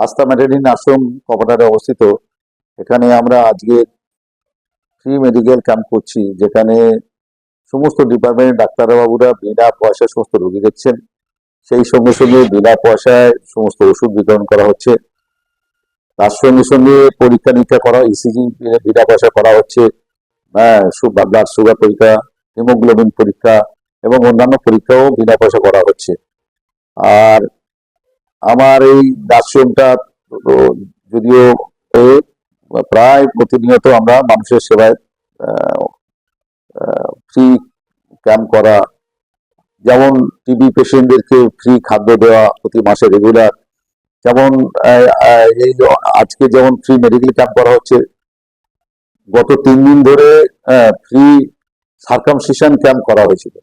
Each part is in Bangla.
আস্থা ম্যাটারিন আশ্রম কপাটারে অবস্থিত। এখানে আমরা আজকে ফ্রি মেডিকেল ক্যাম্প করছি, যেখানে সমস্ত ডিপার্টমেন্টের ডাক্তারবাবুরা বিনা পয়সায় সমস্ত রোগী দেখছেন। সেই সঙ্গে সঙ্গে বিনা পয়সায় সমস্ত ওষুধ বিতরণ করা হচ্ছে। তার সঙ্গে সঙ্গে পরীক্ষা নিরীক্ষা করা ইসিজি বিনা পয়সা করা হচ্ছে। হ্যাঁ ব্লাড সুগার পরীক্ষা হিমোগ্লোবিন পরীক্ষা এবং অন্যান্য পরীক্ষাও বিনা পয়সা করা হচ্ছে। আর আমার এই তো যদিও প্রায় প্রতিনিয়ত আমরা মানুষের সেবায় ফ্রি ক্যাম্প করা, যেমন টিবি পেশেন্টদেরকে ফ্রি খাদ্য দেওয়া প্রতি মাসে রেগুলার যেমন এই আজকে যেমন ফ্রি মেডিকেল ক্যাম্প করা হচ্ছে, গত তিন দিন ধরে ফ্রি সার্কামসিশন ক্যাম্প করা হয়েছিল।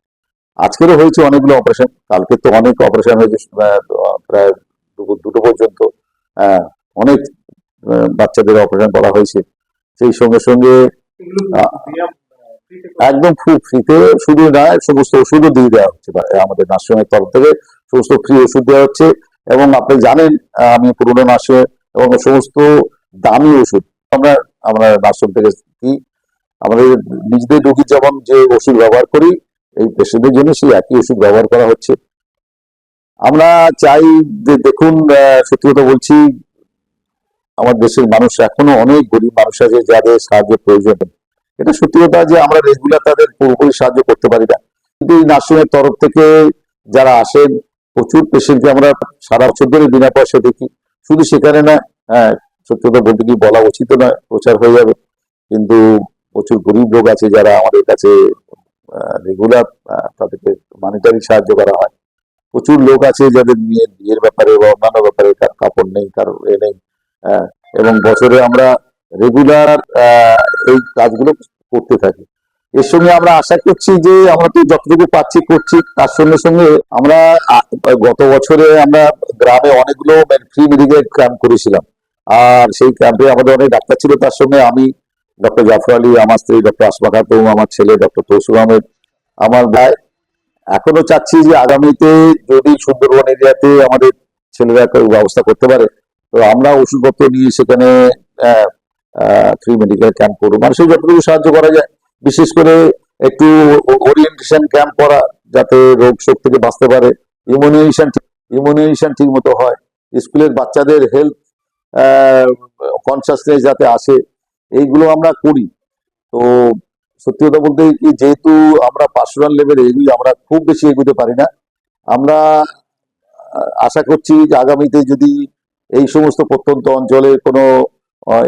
আজকেরও হয়েছে অনেকগুলো অপারেশন কালকে তো অনেক অপারেশন হয়েছে প্রায় দুপুর, দুটো পর্যন্ত অনেক বাচ্চাদের অপারেশন করা হয়েছে। সেই সঙ্গে সঙ্গে একদম ফুল ফ্রিতে শুধু না, সমস্ত ওষুধও দিয়ে দেওয়া হচ্ছে আমাদের নার্সিংহোমের তরফ থেকে সমস্ত ফ্রি ওষুধ দেওয়া হচ্ছে। এবং আপনি জানেন আমি পুরনো নার্সিং এবং সমস্ত দামি ওষুধ, আমরা আমরা নার্সিং থেকে দিই আমাদের নিজেদের রুগীর যেমন যে ওষুধ ব্যবহার করি, এই পেশেন্টের জন্য সেই একই ওষুধ ব্যবহার করা হচ্ছে। আমরা চাই যে দেখুন সত্যি কথা বলছি, আমার দেশের মানুষ এখনও অনেক গরিব মানুষ আছে যাদের সাহায্যের প্রয়োজন। এটা সত্যি কথা যে আমরা রেগুলার তাদের পুরোপুরি সাহায্য করতে পারি না। কিন্তু এই নার্সিংয়ের তরফ থেকে যারা আসেন, প্রচুর পেশেন্টকে আমরা সারা বছর ধরে বিনা পয়সা দেখি। শুধু সেখানে না হ্যাঁ সত্যি কথা বলতে কি বলা উচিত নয়, প্রচার হয়ে যাবে। কিন্তু প্রচুর গরিব লোক আছে যারা আমাদের কাছে রেগুলার তাদেরকে মানিটারি সাহায্য করা হয়। প্রচুর লোক আছে যাদের মেয়ের বিয়ের ব্যাপারে বা অন্যান্য ব্যাপারে কাপড় নেই কারোর এ নেই আহ, এবং বছরে আমরা রেগুলার এই কাজগুলো করতে থাকি। এর সঙ্গে আমরা আশা করছি যে আমরা তো যতটুকু পাচ্ছি করছি তার সঙ্গে সঙ্গে আমরা গত বছরে আমরা গ্রামে অনেকগুলো ফ্রি মেডিকেল ক্যাম্প করেছিলাম। আর সেই ক্যাম্পে আমাদের অনেক ডাক্তার ছিল তার সঙ্গে আমি ডক্টর জাফর আলী আমার স্ত্রী ডক্টর আসমা খাতুম আমার ছেলে ডক্টর তৌসুর আহমেদ আমার ভাই এখনও চাচ্ছি যে আগামীতে যদি সুন্দরবন এরিয়াতে আমাদের ছেলেরা একটা ব্যবস্থা করতে পারে, তো আমরা ওষুধপত্র নিয়ে সেখানে ফ্রি মেডিকেল ক্যাম্প করব। মানুষের যতটুকু সাহায্য করা যায়, বিশেষ করে একটু ওরিয়েন্টেশন ক্যাম্প করা, যাতে রোগ শোক থেকে বাঁচতে পারে। ইমিউনাইজেশন ইমিউনাইজেশন ঠিক মতো হয়। স্কুলের বাচ্চাদের হেলথ কনসাসনেস যাতে আসে, এইগুলো আমরা করি। তো সত্যি কথা বলতে কি, যেহেতু আমরা পার্সোনাল লেভেলে এগুলি আমরা খুব বেশি এগোতে পারি না, আমরা আশা করছি যে আগামীতে যদি এই সমস্ত প্রত্যন্ত অঞ্চলে কোনো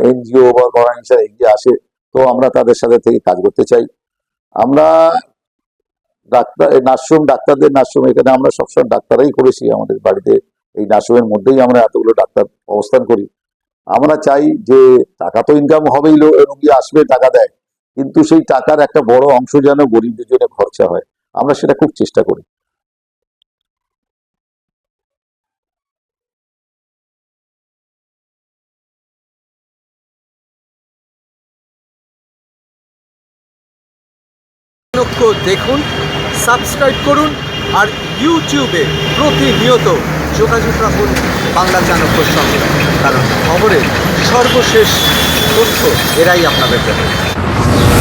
এনজিও বা অর্গানাইজেশন এগিয়ে আসে, তো আমরা তাদের সাথে থেকে কাজ করতে চাই। আমরা ডাক্তার নার্সরুম, ডাক্তারদের নার্সরুম, এখানে আমরা সবসময় ডাক্তারাই করেছি আমাদের বাড়িতে, এই নার্সিংয়ের মধ্যেই আমরা এতগুলো ডাক্তার অবস্থান করি। আমরা চাই যে টাকা তো ইনকাম হবেই লো- রোগী আসবে, টাকা দেয়। কিন্তু সেই টাকার একটা বড় অংশ যেন গরিবদের জন্য খরচা হয়। আমরা সেটা খুব চেষ্টা করি। দেখুন, সাবস্ক্রাইব করুন, আর ইউটিউবে প্রতিনিয়ত যোগাযোগ রাখুন বাংলা চাণক্যর সঙ্গে কারণ খবরের সর্বশেষ তথ্য এরাই আপনাদের দেবে। Yeah.